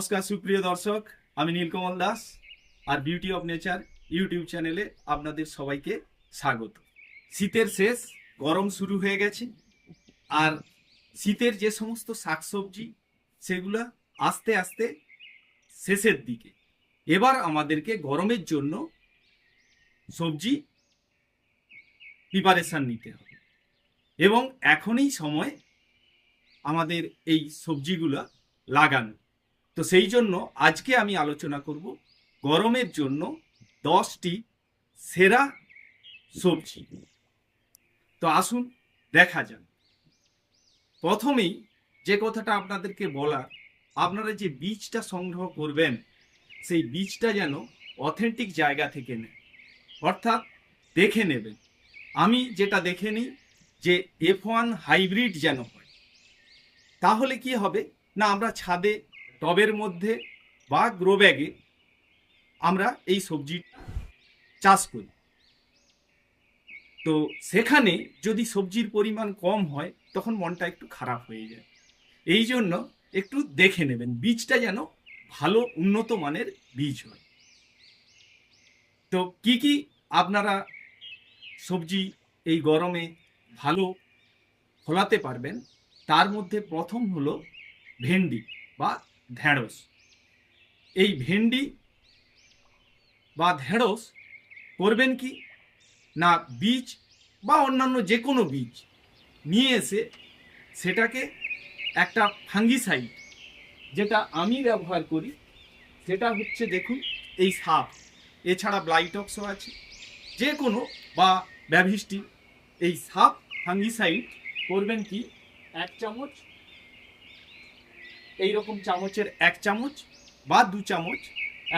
নমস্কার, সুপ্রিয় দর্শক। আমি নীলকমল দাস আর বিউটি অফ নেচার ইউটিউব চ্যানেলে আপনাদের সবাইকে স্বাগত। শীতের শেষ, গরম শুরু হয়ে গেছে। আর শীতের যে সমস্ত শাকসবজি, সেগুলা আস্তে আস্তে শেষের দিকে। এবার আমাদেরকে গরমের জন্য সবজি প্রিপারেশন নিতে হবে। এবং এখনই সময় আমাদের এই সবজিগুলা লাগানো। তো সেই জন্য আজকে আমি আলোচনা করব গরমের জন্য দশটি সেরা সবজি। তো আসুন দেখা যাক। প্রথমেই যে কথাটা আপনাদেরকে বলা আপনারা যে বীজটা সংগ্রহ করবেন, সেই বীজটা যেন অথেন্টিক জায়গা থেকে নেন। অর্থাৎ দেখে নেবেন। আমি যেটা দেখে নিই যে এফ ওয়ান হাইব্রিড যেন হয়, তাহলে কি হবে? না, আমরা ছাদে টবের মধ্যে বা গ্রো ব্যাগে আমরা এই সবজি চাষ করি। তো সেখানে যদি সবজির পরিমাণ কম হয়, তখন মনটা একটু খারাপ হয়ে যায়। এই জন্য একটু দেখে নেবেন, বীজটা যেন ভালো উন্নত মানের বীজ হয়। তো কি কি আপনারা সবজি এই গরমে ভালো ফলাতে পারবেন? তার মধ্যে প্রথম হলো ভেন্ডি বা ঢেঁড়স। এই ভেন্ডি বা ঢেঁড়স করবেন কি? না, বীজ বা অন্যান্য যে কোনো বীজ নিয়ে এসে সেটাকে একটা ফাঙ্গিসাইড, যেটা আমি ব্যবহার করি, সেটা হচ্ছে দেখুন এই সাপ এছাড়া ব্লাইটক্সও আছে। যে কোনো বা ব্যাভিস্টি এই সাপ ফাঙ্গিসাইড করবেন কি? এক চামচ এই রকম চামচের এক চামচ বা দু চামচ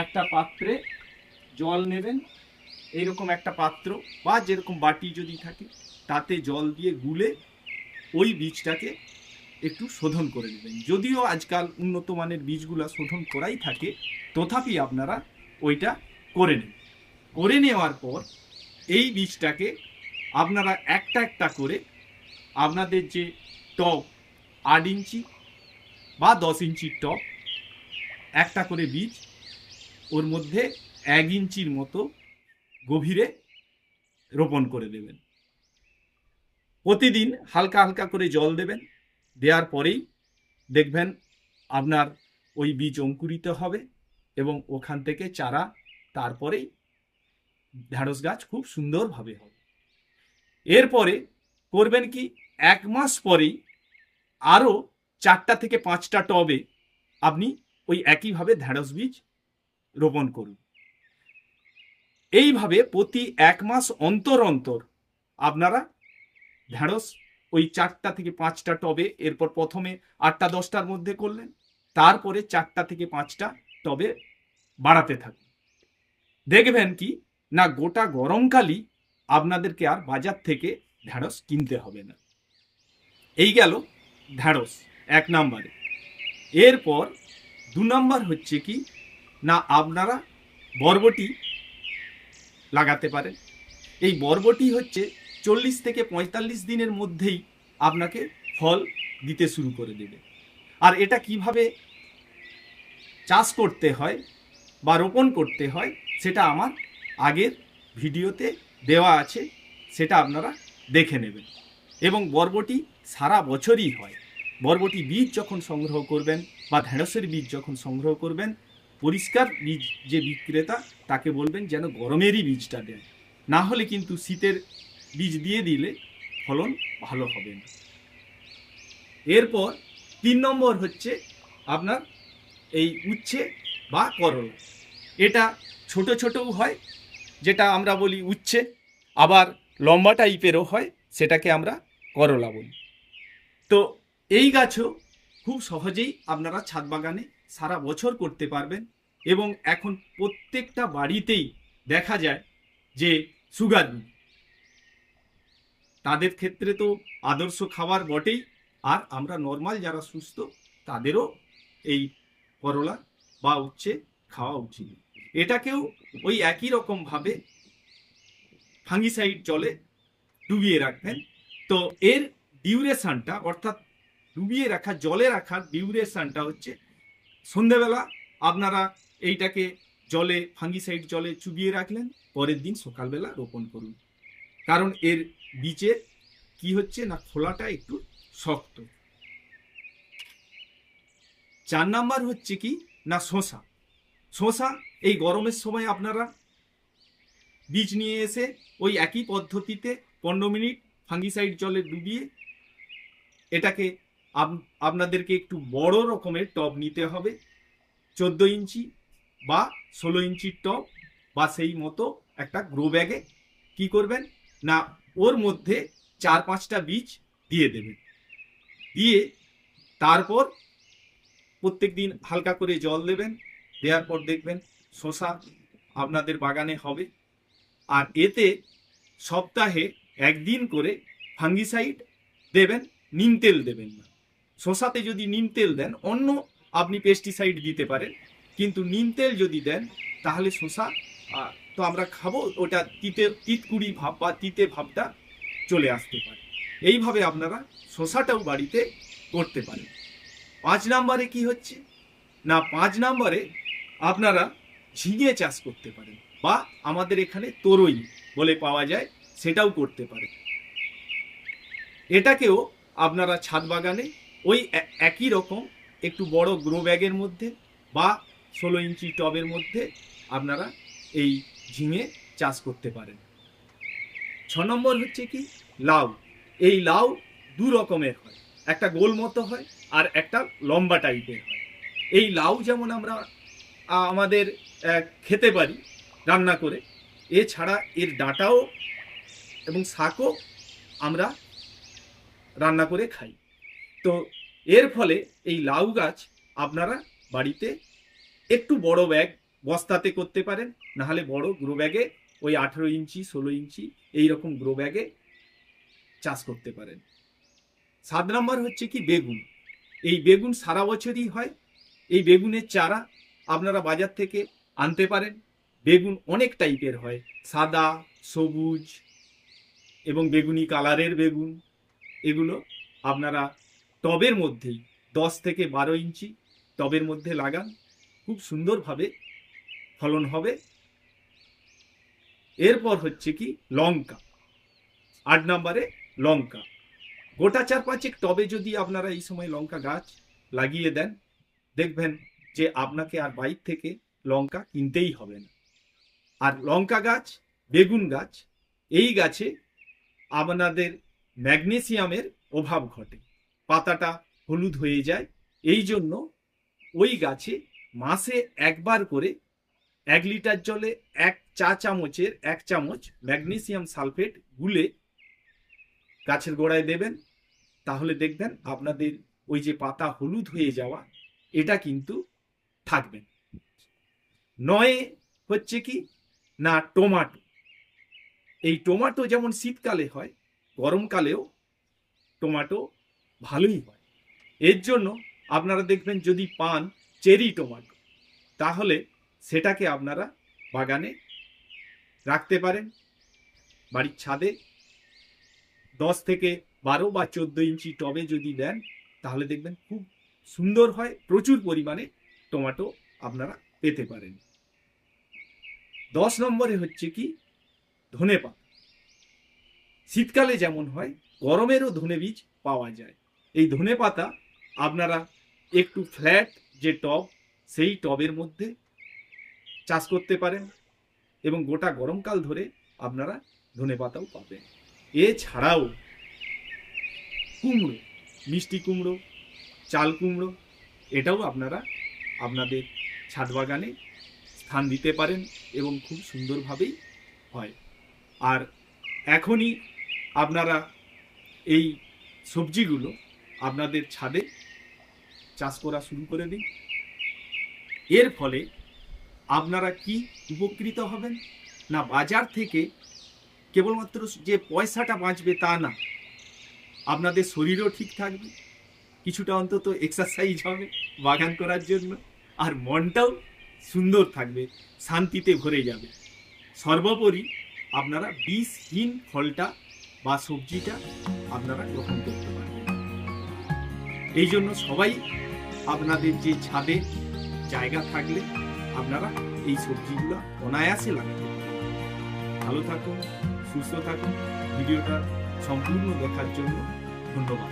একটা পাত্রে জল নেবেন। এইরকম একটা পাত্র বা যেরকম বাটি যদি থাকে, তাতে জল দিয়ে গুলে ওই বীজটাকে একটু শোধন করে নেবেন। যদিও আজকাল উন্নত মানের বীজগুলো শোধন করাই থাকে, তথাপি আপনারা ওইটা করে নেন। করে নেওয়ার পর এই বীজটাকে আপনারা একটা একটা করে আপনাদের যে টপ আট ইঞ্চি বা দশ ইঞ্চির টপ একটা করে বীজ, ওর মধ্যে এক ইঞ্চির মতো গভীরে রোপণ করে দেবেন। প্রতিদিন হালকা হালকা করে জল দেবেন, দেওয়ার পরেই দেখবেন আপনার ওই বীজ অঙ্কুরিত হবে এবং ওখান থেকে চারা তারপরেই ঢ্যাঁড়স গাছ খুব সুন্দরভাবে হবে। এরপরে করবেন কি, এক মাস পরেই আরও চারটা থেকে পাঁচটা টবে আপনি ওই একইভাবে ঢ্যাঁড়স বীজ রোপণ করুন। এইভাবে প্রতি এক মাস অন্তর অন্তর আপনারা ঢ্যাঁড়স ওই চারটা থেকে পাঁচটা টবে, এরপর প্রথমে আটটা দশটার মধ্যে করলেন, তারপরে চারটা থেকে পাঁচটা টবে বাড়াতে থাকুন। দেখবেন কি, না গোটা গরমকালই আপনাদেরকে আর বাজার থেকে ঢ্যাঁড়স কিনতে হবে না। এই গেল ঢ্যাঁড়স এক নাম্বারে। এরপর দু নাম্বার হচ্ছে কি, না আপনারা বরবটি লাগাতে পারেন। এই বরবটি হচ্ছে চল্লিশ থেকে পঁয়তাল্লিশ দিনের মধ্যেই আপনাকে ফল দিতে শুরু করে দেবে। আর এটা কীভাবে চাষ করতে হয় বা রোপণ করতে হয়, সেটা আমার আগের ভিডিওতে দেওয়া আছে, সেটা আপনারা দেখে নেবেন। এবং বরবটি সারা বছরই হয়। বরবটি বীজ যখন সংগ্রহ করবেন বা ঢেঁড়সের বীজ যখন সংগ্রহ করবেন, পরিষ্কার বীজ যে বিক্রেতা তাকে বলবেন যেন গরমেরই বীজটা দেন। না হলে কিন্তু শীতের বীজ দিয়ে দিলে ফলন ভালো হবে না। এরপর তিন নম্বর হচ্ছে আপনার এই উচ্ছে বা করলা। এটা ছোট ছোটও হয়, যেটা আমরা বলি উচ্ছে, আবার লম্বা টাইপেরও হয়, সেটাকে আমরা করলা বলি। তো এই গাছও খুব সহজেই আপনারা ছাদ বাগানে সারা বছর করতে পারবেন এবং এখন প্রত্যেকটা বাড়িতেই দেখা যায় যে সুগার তাদের ক্ষেত্রে তো আদর্শ খাবার বটেই, আর আমরা নর্মাল যারা সুস্থ, তাদেরও এই করলা বা উচ্ছে খাওয়া উচিত। এটাকেও ওই একই রকমভাবে ফাঙ্গিসাইড জলে ডুবিয়ে রাখবেন। তো এর ডিউরেশনটা অর্থাৎ ডুবিয়ে রাখা, জলে রাখার ডিউরেশনটা হচ্ছে সন্ধেবেলা। আপনারা এইটাকে জলে ফাঙ্গিসাইড জলে চুবিয়ে রাখলেন, পরের দিন সকালবেলা রোপণ করুন। কারণ এর বীজের কি হচ্ছে না, খোলাটা একটু শক্ত। চার নাম্বার হচ্ছে কি, না শশা শশা এই গরমের সময় আপনারা বীজ নিয়ে এসে ওই একই পদ্ধতিতে পনেরো মিনিট ফাঙ্গিসাইড জলে ডুবিয়ে এটাকে আপনাদেরকে একটু বড় রকমের টব নিতে হবে। চোদ্দ ইঞ্চি বা ষোলো ইঞ্চির টব বা সেই মতো একটা গ্রো ব্যাগে কি করবেন? না, ওর মধ্যে চার পাঁচটা বীজ দিয়ে দেবেন। দিয়ে তারপর প্রত্যেক দিন হালকা করে জল দেবেন। দেওয়ার পর দেখবেন শশা আপনাদের বাগানে হবে। আর এতে সপ্তাহে একদিন করে ফাঙ্গিসাইড দেবেন, নিম তেল দেবেন না। শশাতে যদি নিম তেল দেন, অন্য আপনি পেস্টিসাইড দিতে পারেন, কিন্তু নিম তেল যদি দেন, তাহলে শশা তো আমরা খাব, ওটা তিতে তিতকুড়ি ভাব বা তিতে ভাবটা চলে আসতে পারে। এইভাবে আপনারা শশাটাও বাড়িতে করতে পারেন। পাঁচ নাম্বারে কি হচ্ছে? না, পাঁচ নাম্বারে আপনারা ঝিঙে চাষ করতে পারেন, বা আমাদের এখানে তরই বলে পাওয়া যায়, সেটাও করতে পারেন। এটাকেও আপনারা ছাদ বাগানে ওই একই রকম একটু বড় গ্রো ব্যাগের মধ্যে বা ষোলো ইঞ্চি টবের মধ্যে আপনারা এই ঝিঙে চাষ করতে পারেন। ছ নম্বর হচ্ছে কি? লাউ। এই লাউ দু রকমের হয়। একটা গোল মতো হয় আর একটা লম্বা টাইপের হয়। এই লাউ যেমন আমরা আমাদের খেতে পারি রান্না করে, এছাড়া এর ডাঁটাও এবং শাকও আমরা রান্না করে খাই। তো এর ফলে এই লাউ গাছ আপনারা বাড়িতে একটু বড় ব্যাগ বস্তাতে করতে পারেন, নাহলে বড় গ্রো ব্যাগে ওই আঠেরো ইঞ্চি, ষোলো ইঞ্চি এই রকম গ্রো ব্যাগে চাষ করতে পারেন। সাত নম্বর হচ্ছে কি বেগুন। এই বেগুন সারা বছরই হয়। এই বেগুনের চারা আপনারা বাজার থেকে আনতে পারেন। বেগুন অনেক টাইপের হয়। সাদা, সবুজ এবং বেগুনি কালারের বেগুন, এগুলো আপনারা টবের মধ্যেই দশ থেকে বারো ইঞ্চি টবের মধ্যে লাগান। খুব সুন্দরভাবে ফলন হবে। এরপর হচ্ছে কি লঙ্কা। আট নম্বরে লঙ্কা। গোটা চার পাঁচেক টবে যদি আপনারা এই সময় লঙ্কা গাছ লাগিয়ে দেন, দেখবেন যে আপনাকে আর বাইর থেকে লঙ্কা কিনতেই হবে না। আর লঙ্কা গাছ, বেগুন গাছ, এই গাছে আপনাদের ম্যাগনেসিয়ামের অভাব ঘটে। পাতাটা হলুদ হয়ে যায়। এই জন্য ওই গাছে মাসে একবার করে এক লিটার জলে এক চা চামচের এক চামচ ম্যাগনেসিয়াম সালফেট গুলে গাছের গোড়ায় দেবেন। তাহলে দেখবেন আপনাদের ওই যে পাতা হলুদ হয়ে যাওয়া, এটা কিন্তু থাকবে। নয়ে হচ্ছে কি? না, টমাটো। এই টমাটো যেমন শীতকালে হয়, গরমকালেও টমাটো ভালোই হয়। এর জন্য আপনারা দেখবেন যদি পান চেরি টমাটো, তাহলে সেটাকে আপনারা বাগানে রাখতে পারেন। বাড়ির ছাদে দশ থেকে বারো বা চোদ্দ ইঞ্চি টবে যদি দেন, তাহলে দেখবেন খুব সুন্দর হয়, প্রচুর পরিমাণে টমেটো আপনারা পেতে পারেন। দশ নম্বরে হচ্ছে কি? ধনে পাতা শীতকালে যেমন হয়, গরমেরও ধনে বীজ পাওয়া যায়। এই ধনে পাতা আপনারা একটু ফ্ল্যাট যে টব, সেই টবের মধ্যে চাষ করতে পারেন এবং গোটা গরমকাল ধরে আপনারা ধনে পাতাও পাবেন। এছাড়াও কুমড়ো, মিষ্টি কুমড়ো, চাল কুমড়ো, এটাও আপনারা আপনাদের ছাদ বাগানে স্থান দিতে পারেন এবং খুব সুন্দরভাবেই হয়। আর এখনই আপনারা এই সবজিগুলো আপনাদের ছাদে চাষ করা শুরু করে দিন এর ফলে আপনারা কি উপকৃত হবেন? না, বাজার থেকে কেবলমাত্র যে পয়সাটা বাঁচবে তা না, আপনাদের শরীরও ঠিক থাকবে। কিছুটা অন্তত এক্সারসাইজ হবে বাগান করার জন্য, আর মনটাও সুন্দর থাকবে, শান্তিতে ভরে যাবে। সর্বোপরি আপনারা বিষহীন ফলটা বা সবজিটা আপনারা গ্রহণ করতে এই জন্য সবাই আপনাদের যে ছাদে জায়গা থাকলে আপনারা এই সবজিগুলো অনায়াসে লাগাতে ভালো থাকুন, সুস্থ থাকুন। ভিডিওটা সম্পূর্ণ দেখার জন্য ধন্যবাদ।